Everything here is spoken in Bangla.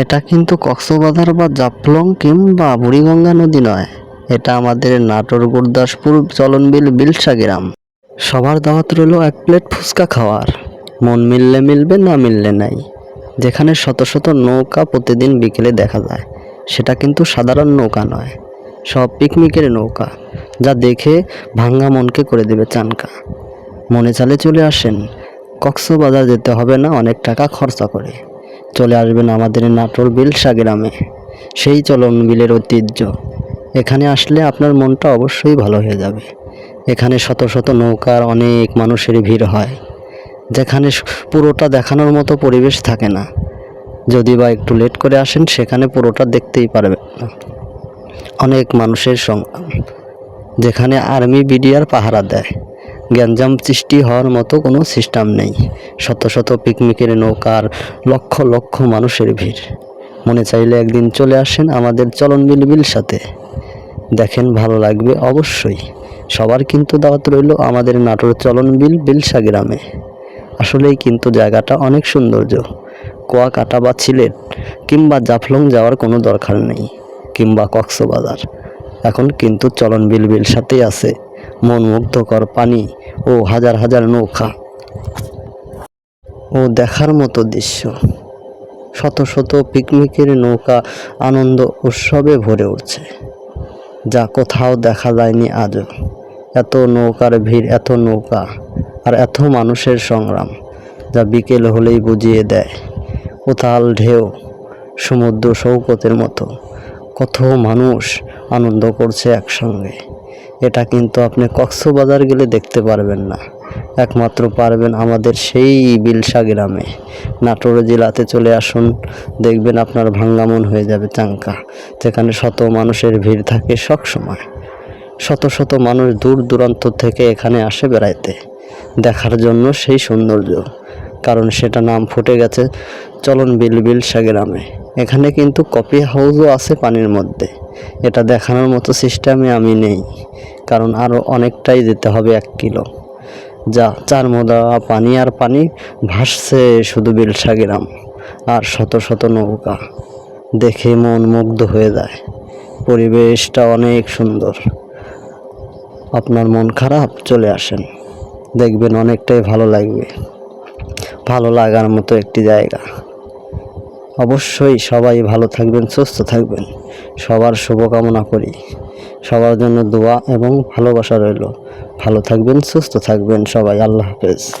এটা কিন্তু কক্সবাজার বা জাফলং কিংবা বুড়িগঙ্গা নদী নয়। এটা আমাদের নাটোর, গুরদাসপুর, চলনবিল বিলসা গ্রাম সবার দাওয়াত রইল এক প্লেট ফুচকা খাওয়ার। মন মিললে মিলবে, না মিললে নাই। যেখানে শত শত নৌকা প্রতিদিন বিকেলে দেখা যায়, সেটা কিন্তু সাধারণ নৌকা নয়। সব পিকনিকের নৌকা, যা দেখে ভাঙ্গা মনকে করে দেবে চানকা। মনে চালে চলে আসেন, কক্সবাজার যেতে হবে না অনেক টাকা খরচা করে। চলে আসবেন আমাদের নাটোর বিলসা গ্রামে। সেই চলন বিলের ঐতিহ্য। এখানে আসলে আপনার মনটা অবশ্যই ভালো হয়ে যাবে। এখানে শত শত নৌকার অনেক মানুষের ভিড় হয়। যেখানে পুরোটা দেখানোর মতো পরিবেশ থাকে না। যদি বা একটু লেট করে আসেন, সেখানে পুরোটা দেখতেই পারবেন না। অনেক মানুষের সংগ্রাম যেখানে আর্মি বিডিআর পাহারা দেয়। গ্যাঞ্জাম সৃষ্টি হওয়ার মতো কোনো সিস্টেম নেই। শত শত পিকনিকের নৌকার লক্ষ লক্ষ মানুষের ভিড়। মনে চাইলে একদিন চলে আসেন আমাদের চলন বিল বিল সাথে। দেখেন ভালো লাগবে অবশ্যই। সবার কিন্তু দাওয়াত রইল আমাদের নাটোর চলন বিল বিলসা গ্রামে। আসলেই কিন্তু জায়গাটা অনেক সৌন্দর্য। কুয়াকাটা বা সিলেট কিংবা জাফলং যাওয়ার কোনো দরকার নেই, কিংবা কক্সবাজার। এখন কিন্তু চলন বিল বিল সাথেই আছে। মন মুগ্ধকর পানি ও হাজার হাজার নৌকা ও দেখার মতো দৃশ্য। শত শত পিকনিকের নৌকা আনন্দ উৎসবে ভরে উঠছে। যা কোথাও দেখা যায়নি আজও। এত নৌকার ভিড়, এত নৌকা আর এত মানুষের সংগ্রাম যা বিকেল হলেই বুঝিয়ে দেয় উতাল ঢেউ, সমুদ্র সৌকতের মতো। কত মানুষ আনন্দ করছে একসঙ্গে। এটা কিন্তু আপনি কক্সবাজার গেলে দেখতে পারবেন না। একমাত্র পারবেন আমাদের সেই বিলসা গ্রামে। নাটোর জেলাতে চলে আসুন, দেখবেন আপনার ভাঙ্গামন হয়ে যাবে চাঙ্কা। যেখানে শত মানুষের ভিড় থাকে সব সময়। শত শত মানুষ দূর দূরান্ত থেকে এখানে আসে বেড়াইতে। দেখার জন্য সেই সৌন্দর্য। কারণ সেটা নাম ফুটে গেছে চলন বিল বিলসা গ্রামে। এখানে কিন্তু কপি হাউসও আছে পানির মধ্যে। এটা দেখানোর মতো সিস্টেমে আমি নেই, কারণ আরও অনেকটাই যেতে হবে এক কিলো। যা চার মোদা পানি আর পানি ভাসছে শুধু বিলসা গ্রাম আর শত শত নৌকা। দেখে মন মুগ্ধ হয়ে যায়। পরিবেশটা অনেক সুন্দর। আপনার মন খারাপ? চলে আসেন। দেখবেন অনেকটাই ভালো লাগবে। ভালো লাগার মতো একটি জায়গা। অবশ্যই সবাই ভালো থাকবেন, সুস্থ থাকবেন। সবার শুভকামনা করি। সবার জন্য দোয়া এবং ভালোবাসা রইল। ভালো থাকবেন, সুস্থ থাকবেন সবাই। আল্লাহ হাফেজ।